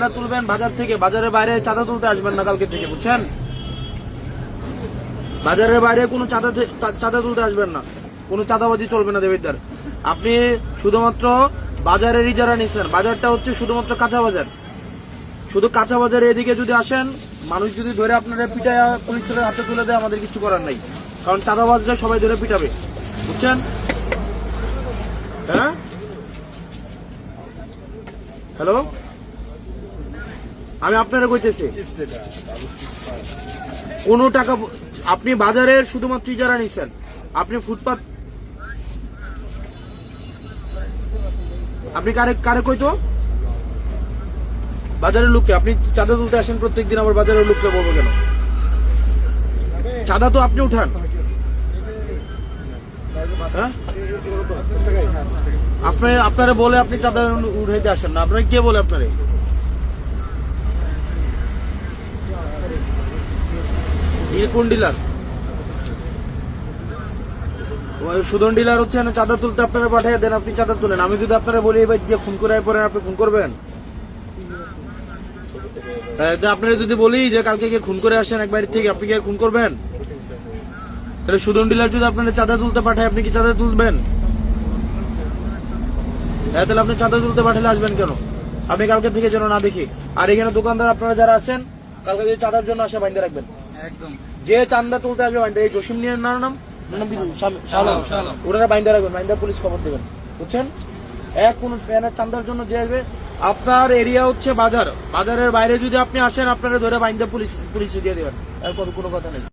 যারা তুলবেন, বাজার থেকে, বাজারের বাইরে চাঁদা তুলতে আসবেন না কালকে থেকে, বুঝছেন? বাজারের বাইরে কোনো চাঁদা চাঁদা তুলতে আসবেন না। কোনো চাঁদাবাজি চলবে না দেবিদ্দার আপনি শুধুমাত্র বাজারেরই যারা নিচ্ছেন বাজারটা হচ্ছে শুধুমাত্র কাঁচা বাজার। শুধু কাঁচা বাজারে এদিকে যদি আসেন, মানুষ যদি ধরে আপনারা পিটায় পুলিশের হাতে তুলে দেয়, আমাদের কিছু করার নাই। কারণ চাঁদাবাজরা সবাই ধরে পিটাবে, বুঝছেন? হ্যাঁ? হ্যালো? আমি আপনারা কইতেছি। কোনো টাকা আপনি বাজারের শুধুমাত্র ইজারা নিচ্ছেন আপনি ফুটপাত আপনি কারে কারে কইতো? বাজারের লোককে। আপনি চাঁদা তুলতে আসেন প্রত্যেকদিন, আবার বাজারের লোককে বলব কেন? চাঁদা তো আপনি উঠান। হ্যাঁ? আপনি আপনারা বলে আপনি চাঁদা উঠাইতে আসেন না। আপনারা কে বলে আপনারে? ইয়ে কোন ডিলার সুদন ডিলার হচ্ছে চাঁদা তুলতে আপনারা পাঠিয়ে দেন, আপনি চাঁদা তুলেন। আমি যদি আপনারা বলি এবার যে খুন করে পরে আপনি খুন করবেন? আপনারা যদি বলি যে, কালকে গিয়ে খুন করে আসেন এক বাড়ি থেকে, আপনি গিয়ে খুন করবেন? তাহলে সুদন ডিলার যদি আপনারা চাঁদা তুলতে পাঠায়, আপনি কি চাঁদা তুলবেন? হ্যাঁ তাহলে আপনি চাঁদা তুলতে পাঠালে আসবেন কেন? আপনি কালকে থেকে যেন না দেখি। আর এখানে দোকানদার আপনারা যারা আছেন, কালকে যদি চাঁদার জন্য আসে, বাইন্দে রাখবেন। একদম। যে চান্দা তুলতে আসবে বাইন্দা এই জসিম নিয়ে নাম নাম শালম। ওনারা বাইন্দা রাখবেন বাইন্দা পুলিশ খবর দেবেন। বুঝছেন? এক কোন প্যানের চান্দার জন্য যে আসবে আপনার এরিয়া হচ্ছে বাজার। বাজারের বাইরে যদি আপনি আসেন আপনারা ধরে বাইন্দা পুলিশ পুলিশে দিয়ে দেবেন। এরপর কোনো কথা নেই।